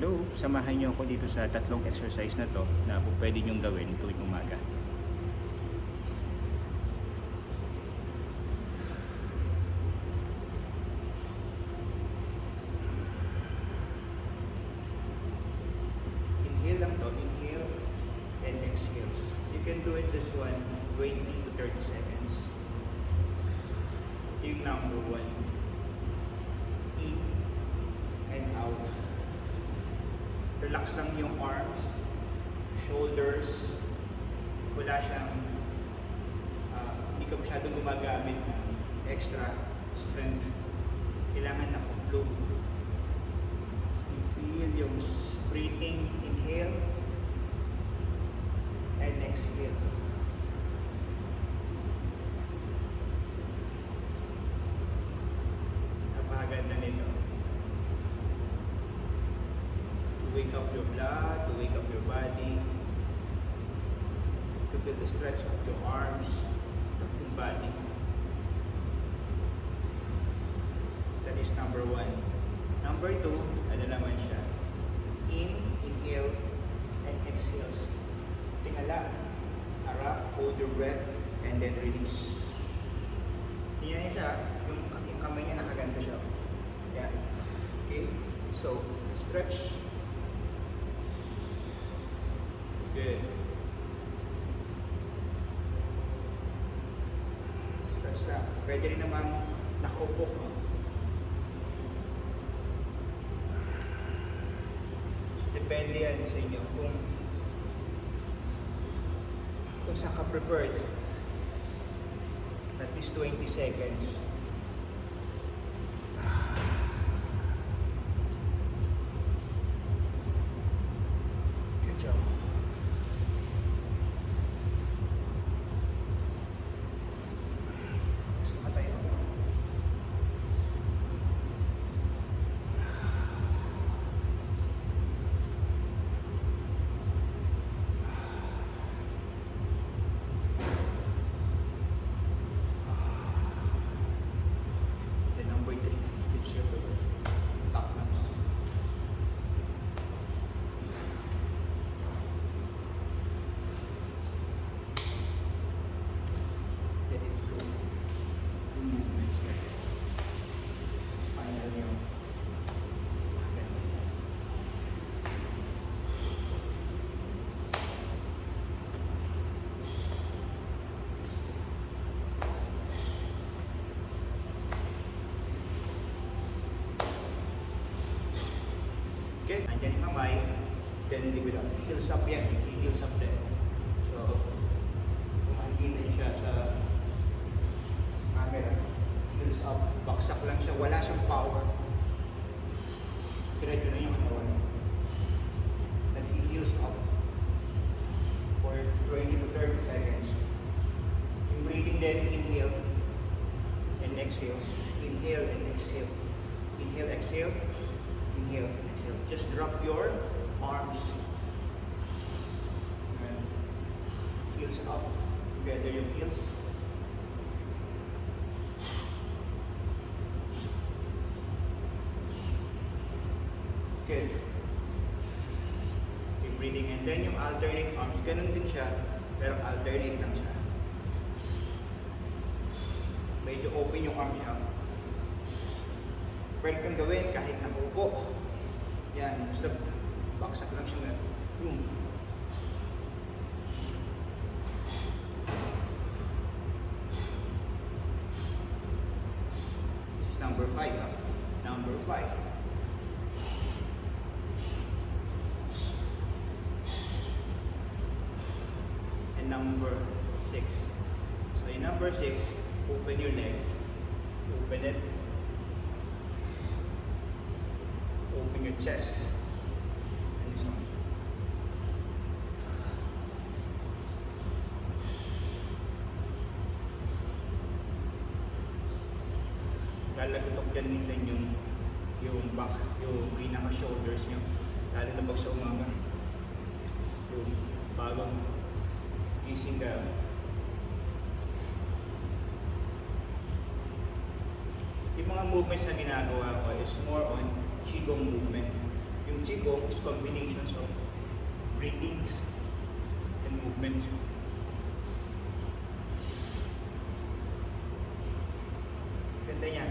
Hello, samahan niyo ako dito sa tatlong exercise na to na pwede niyong gawin tuwing umaga. Inhale lang to, inhale and exhale. You can do it this one 20 to 30 seconds. Yung number one. In and out. Relax lang yung arms, shoulders. Wala siyang, ah, hindi ka masyadong gumagamit ng extra strength. Kailangan na-flow. You feel yung breathing, inhale, and exhale. Napakaganda nito. To wake up your blood, to wake up your body, to feel the stretch of your arms, your body. That is number one. Number two, ano naman siya? In, inhale, and exhale. Tingala, harap, hold your breath, and then release. Tingnan niyo siya, yung, yung kamay niya nakaganto siya. Yan. Okay? So, stretch. Good. Stretch lang. Pwede rin namang nakaupo. No? So, depende yan sa inyo kung kung saan ka prepared. At least 20 seconds. Then liquid up. Heels up yan, heels up din. So, niyo siya sa, sa camera, heels up, baksak lang siya, wala siyang power. Diretso na yung katawan. And he heels up for 20 to 30 seconds. Yung breathing din, inhale and exhale. Inhale and exhale. Inhale, exhale. Inhale, exhale. Just drop your arms. And heels up. Together yung heels. Good. Keep breathing. And then yung alternate arms, ganun din siya, pero alternate lang siya. Medyo open yung arms niya. Pwede kang gawin kahit nakaupo. Yan, basta baksak lang siya. Boom. This is number five. ah. Number five. And number six. So in number six, open your legs. Open it. Open your chest. And this one. Lalagutok dyan minsan yung yung back, yung pinaka-shoulders nyo. Lalo na pag sa umaga. Yung bagong gising ka. Yung mga movements na ginagawa ko is more on Qigong movement. Yung Qigong is combinations of breathings and movement. Ganda yan.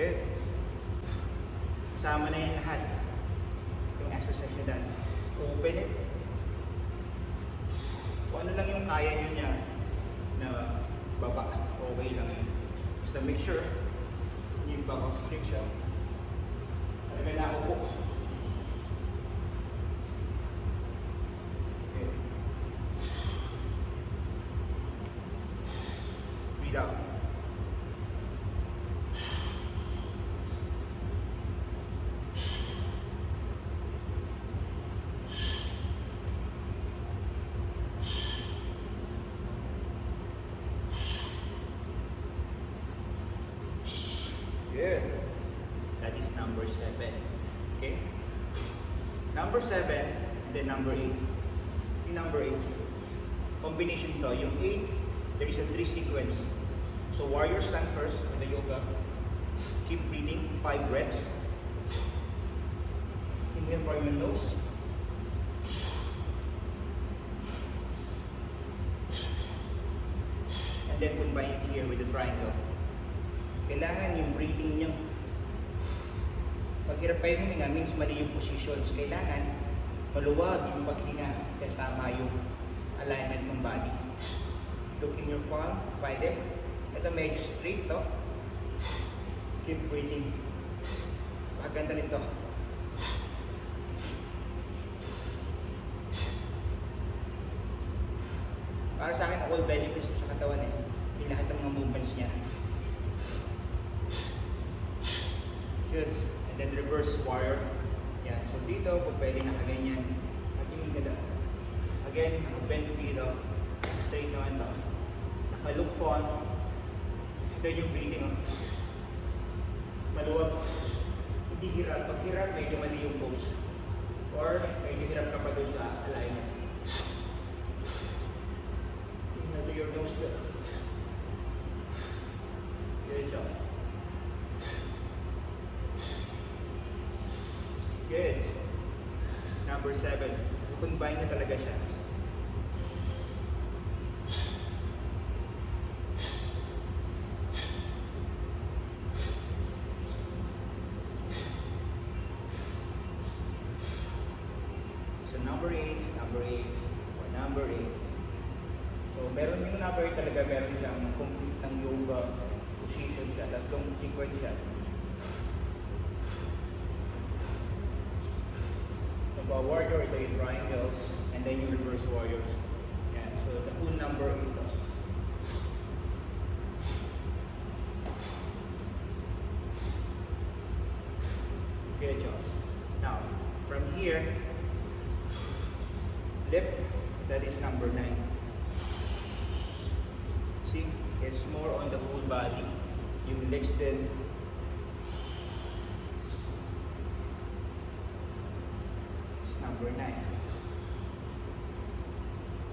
Good. Kasama na yan lahat. Yung exercise nyo done. Open it. Kung ano lang yung kaya nyo niya na baba, okay lang yun. Basta make sure yung back of strict siya. Talaga na ako po. Okay. Breathe out. Good. That is number seven. Okay? Number seven, and then number eight. Yung number eight, combination to. Yung eight, there is a three sequence. So warrior stand first in the yoga. Keep breathing, five breaths. Inhale from your nose. And then combine it here with the triangle. Kailangan yung breathing nyo. Pag hirap kayo huminga, means mali yung positions. Kailangan maluwag yung paghinga kaya tama yung alignment ng body. Look in your palm, pwede. Ito medyo straight to. Keep breathing. Paganda nito. Para sa akin, all benefits sa katawan eh. Yung lahat ng mga movements niya. Good. And then reverse warrior. Yan. So dito, kung pwede nakaganyan. At yung ganda. Again, nakabend dito. Straight naman to. Naka-look forward. Then yung breathing. oh. Maluwag. Hindi hirap. Pag hirap, medyo mali yung pose. Or medyo hirap ka pa doon sa alignment. Inhale to your nose. Good job. Good. Number seven. So, combine na talaga siya. So, number eight, number eight, or number eight. So, eight talaga, meron siyang complete ng yoga position siya, tatlong sequence siya. Pag warrior, ito yung triangles, and then yung reverse warriors. Yan. So, the whole number ito. Good job. Now, from here, lip, that is number nine. See, it's more on the whole body. Yung legs din, is number 9.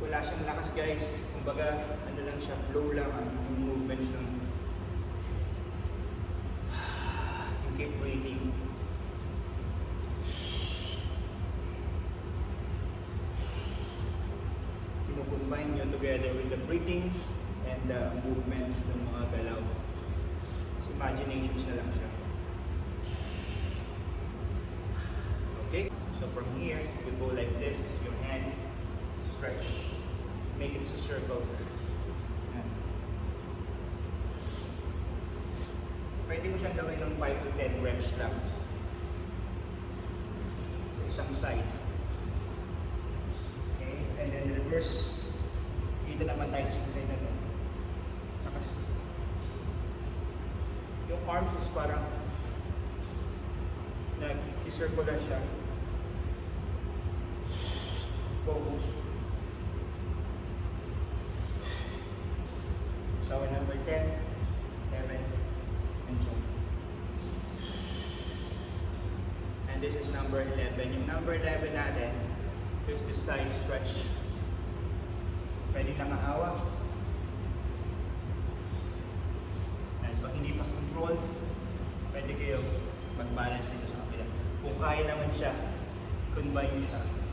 Wala siyang lakas guys. Kumbaga, ano lang siya, flow lang ang yung movements ng you keep breathing. Kinukombine nyo together with the breathings and the movements ng mga galaw. So, imaginations na lang siya. Okay? So from here, you go like this, your hand, stretch, make it a circle. Yan. Pwede mo siyang gawin ng 5 to 10 reps lang. Sa isang side. Okay? And then reverse. Dito naman tayo sa side na to. Nakas yung arms is parang nag-circular siya focus. So number 10, 11, and 2. And this is number 11. Yung number 11 natin is the side stretch. Pwede na mahawa. And pag hindi pa control, pwede kayo mag-balance dito sa kapila. Kung kaya naman siya, combine siya.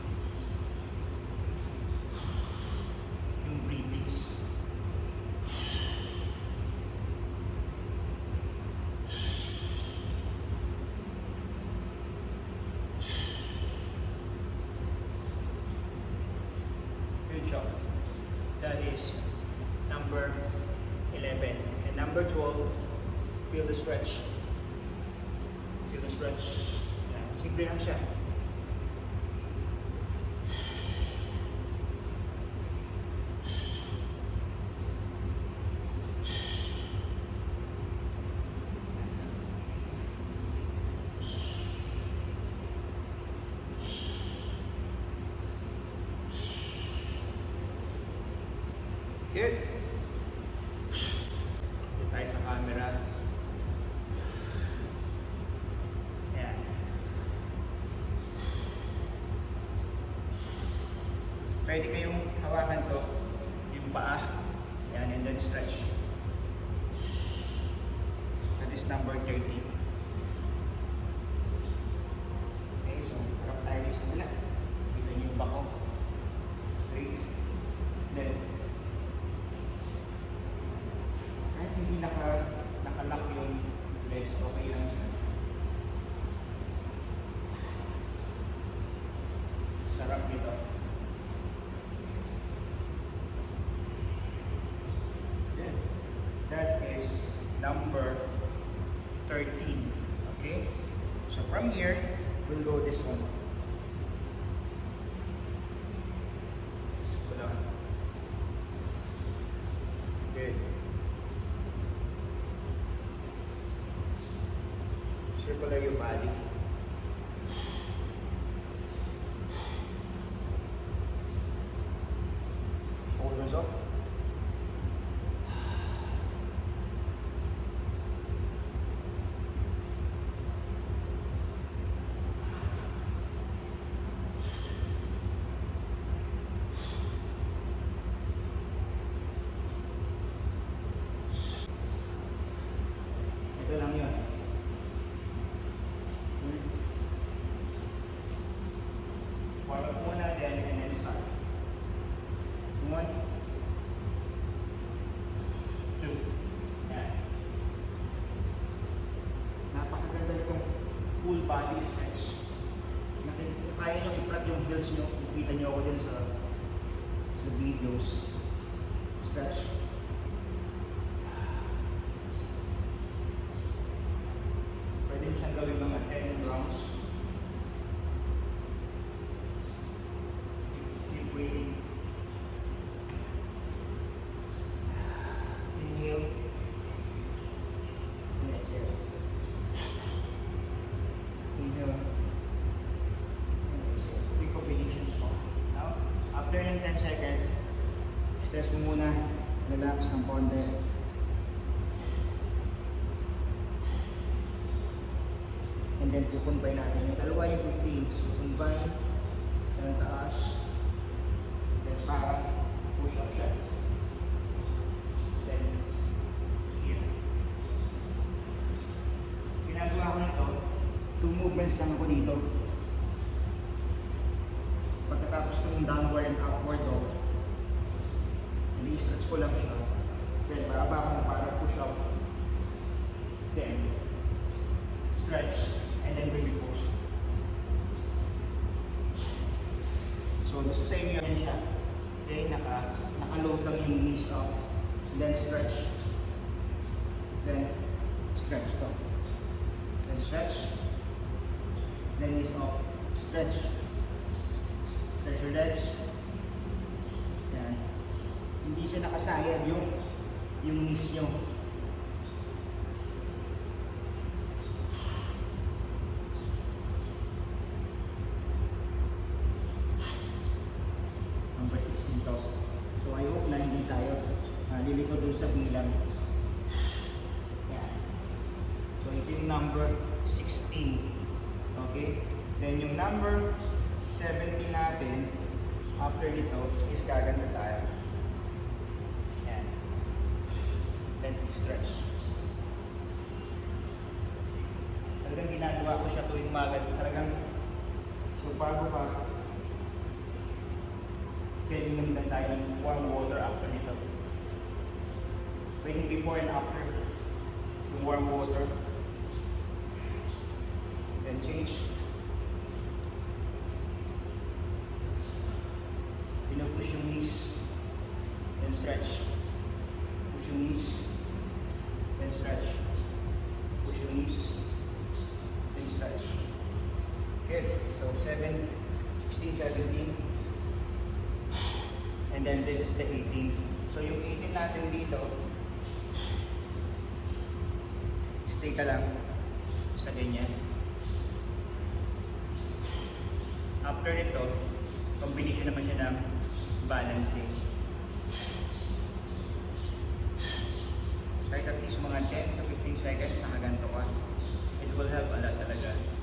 Good. Dito tayo sa camera. Ayan. Pwede kayong That is number 13. Okay? So from here, we'll go this one. Kukumbine natin yung dalawa yung routine. So combine ng taas. Then parang push up siya. Then here. Ginagawa ko nito, two movements lang ako dito. Pagkatapos ko yung downward and upward dog, ini-stretch ko lang siya. Then bababa ko na parang push up. Then stretch, and then baby pose. So, gusto sa inyo yan siya. Okay, naka, naka-load lang yung knees up. Then stretch. Then stretch to. Then stretch. Then knees up. Stretch. Stretch your legs. Yan. Hindi siya nakasayad yung yung knees nyo. number 16 to. So I hope na hindi tayo uh, bilang. Yan. So ito yung number 16. Okay? Then yung number 17 natin, after nito, is gaganda tayo. Yan. Then stretch. Talagang ginagawa ko siya tuwing umaga. Talagang, so bago ka, pwede naman tayo ng warm water after nito. Pwede before and after yung warm water. Then change. Pinupush yung knees. Then stretch. Push yung knees. Then stretch. Push your knees. Then stretch. Good. So 7, 16, 17. And then this is the 18. So yung 18 natin dito, stay ka lang sa ganyan. After nito, combination naman siya ng balancing. Kahit at least mga 10 to 15 seconds nakaganto ka, it will help a lot talaga.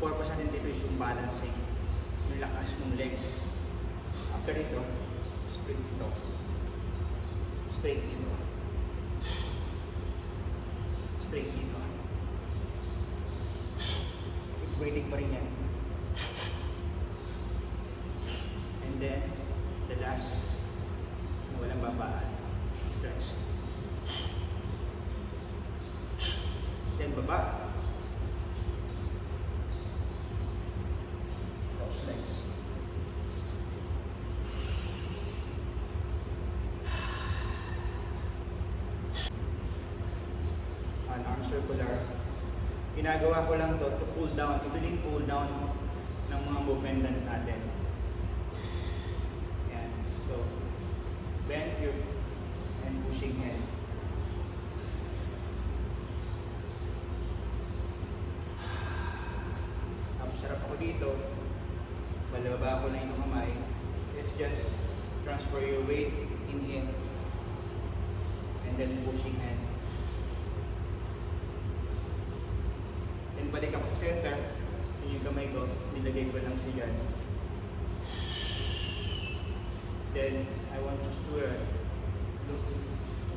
Purpose natin dito is yung balancing. Yung lakas ng legs. After ito, straight dito. Straight dito. Straight dito. Keep waiting pa rin yan. And then, the last, na walang babaan, stretch. Then, baba. Cross legs. An arm circular. Ginagawa ko lang to to cool down. Ito din cool down ng mga movement natin. Yan. So, bend your and pushing head. Tapos sarap ako dito. Balaba ko lang yung kamay. It's just transfer your weight, inhale. And then pushing hand. Then balik ako sa center. Yun yung kamay ko. Nilagay ko lang siya dyan. Then, I want to stir. Look,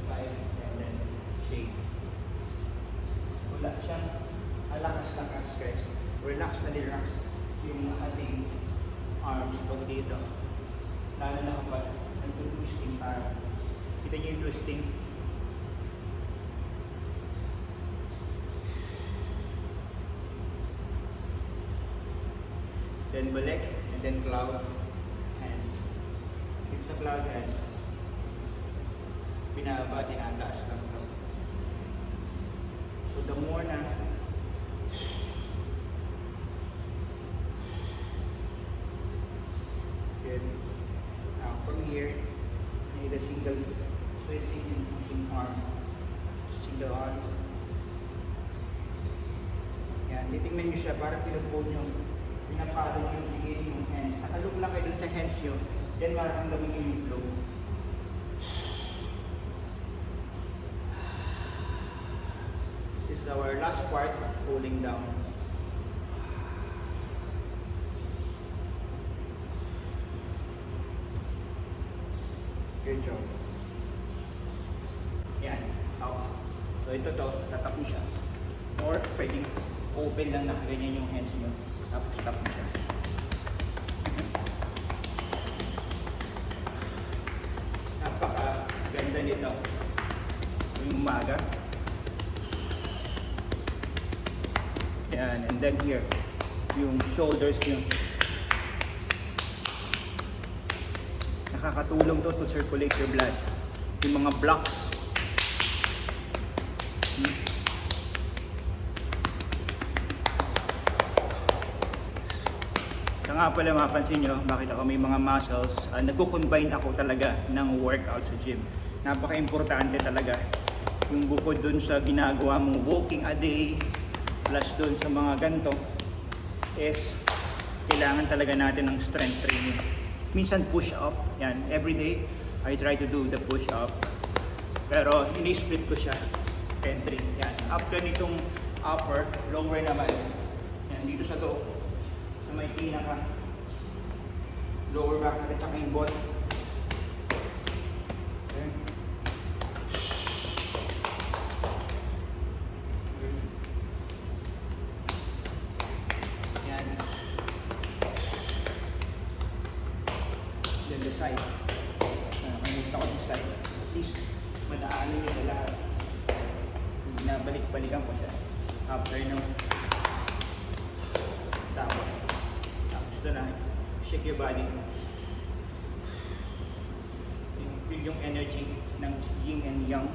five, and then shake. Wala siyang alakas-lakas guys. Relax na relax yung ating arms pag dito. Lalo na kapag nag-twisting tayo. Kita niyo yung twisting? Then balik, and then cloud hands. It's a cloud hands. Binaba, tinataas lang ito. So the more na Good. Now from here, you need a single twisting and pushing arm. Single arm. titingnan nyo siya, parang pinupon nyo, pinapalo nyo yung beginning ng hands. Nakalook lang kayo dun sa hands nyo, then mararamdaman nyo yung flow. This is our last part, cooling down. Good job. Yan. Okay. So ito to, tatap mo siya. Or pwedeng open lang na ganyan yung hands nyo. Tapos tap mo siya. Napaka ganda nito. Yung umaga. Yan. And then here, yung shoulders nyo. Nakakatulong to to circulate your blood. Yung mga blocks Sa nga pala mapansin nyo, bakit ako may mga muscles, uh, nagko-combine ako talaga ng workout sa gym. Napaka-importante talaga. Yung bukod dun sa ginagawa mong walking a day, plus dun sa mga ganto, is kailangan talaga natin ng strength training. Minsan push up, yan, every day I try to do the push up. Pero ini-split ko siya, 10 3, yan. After nitong upper, lower naman, yan, dito sa loob, sa may pinaka lower back natin tsaka yung bot. Okay. Yan. Then the side. Uh, Kamusta ko yung side. At least, madaanan nyo sa lahat. Binabalik-balikan ko siya. After nung tapos, tapos na na, shake your body. Yung- Feel yung energy ng yin and yang.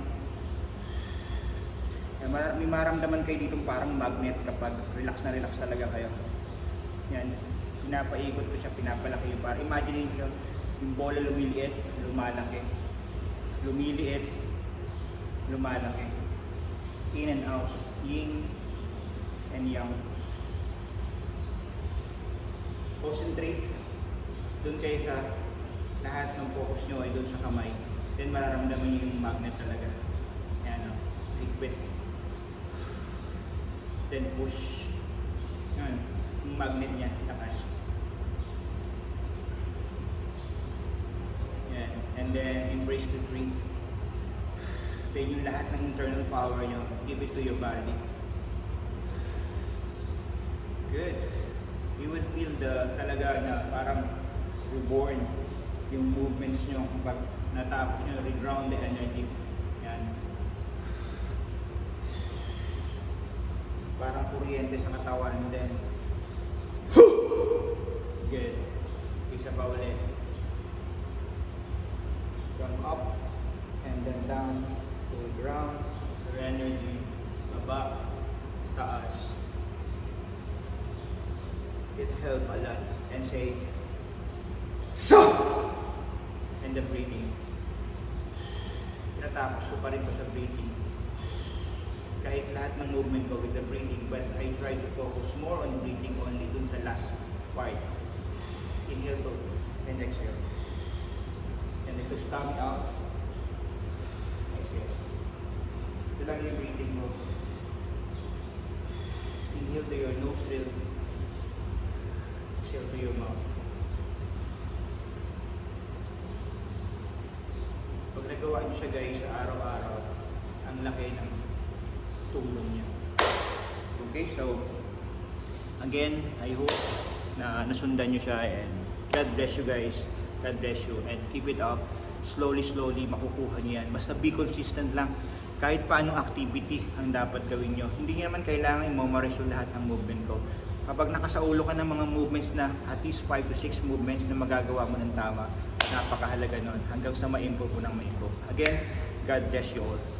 Yan, mar- may maramdaman kayo dito parang magnet kapag relax na relax talaga kayo. Yan, pinapaikot ko siya, pinapalaki yung parang imagine nyo, yung bola lumiliit, lumalaki. Lumiliit, lumalaki. In and out, yin and yang concentrate doon kayo sa lahat ng focus nyo ay doon sa kamay then mararamdaman nyo yung magnet talaga yan o higpit then push yan yung magnet niya lakas. Yan and then embrace the dream then yung lahat ng internal power nyo give it to your body. Good. You would feel the talaga na parang reborn yung movements nyo kapag natapos nyo reground the energy yan parang kuryente sa katawan then good. Isa pa ulit. From up and then down to the ground. Your energy baba taas. It help a lot. And say so! And the breathing. Tinatapos ko pa rin pa sa breathing kahit lahat ng movement ko with the breathing but I try to focus more on breathing only dun sa last part. Inhale to and exhale. And then to stomach out exhale. Ito lang yung breathing mo. Inhale to your nostril exhale to your mouth. Pag nagawa niyo siya guys sa araw-araw, ang laki ng tulong niya. Okay, so again, I hope na nasundan niyo siya and God bless you guys. God bless you and keep it up. Slowly, slowly makukuha niyo yan. Basta be consistent lang. Kahit paanong activity ang dapat gawin nyo. Hindi nyo naman kailangan i-memorize yung lahat ng movement ko. Kapag nakasaulo ka ng mga movements na at least 5 to 6 movements na magagawa mo ng tama, napakahalaga nun hanggang sa ma-improve mo ng ma-improve. Again, God bless you all.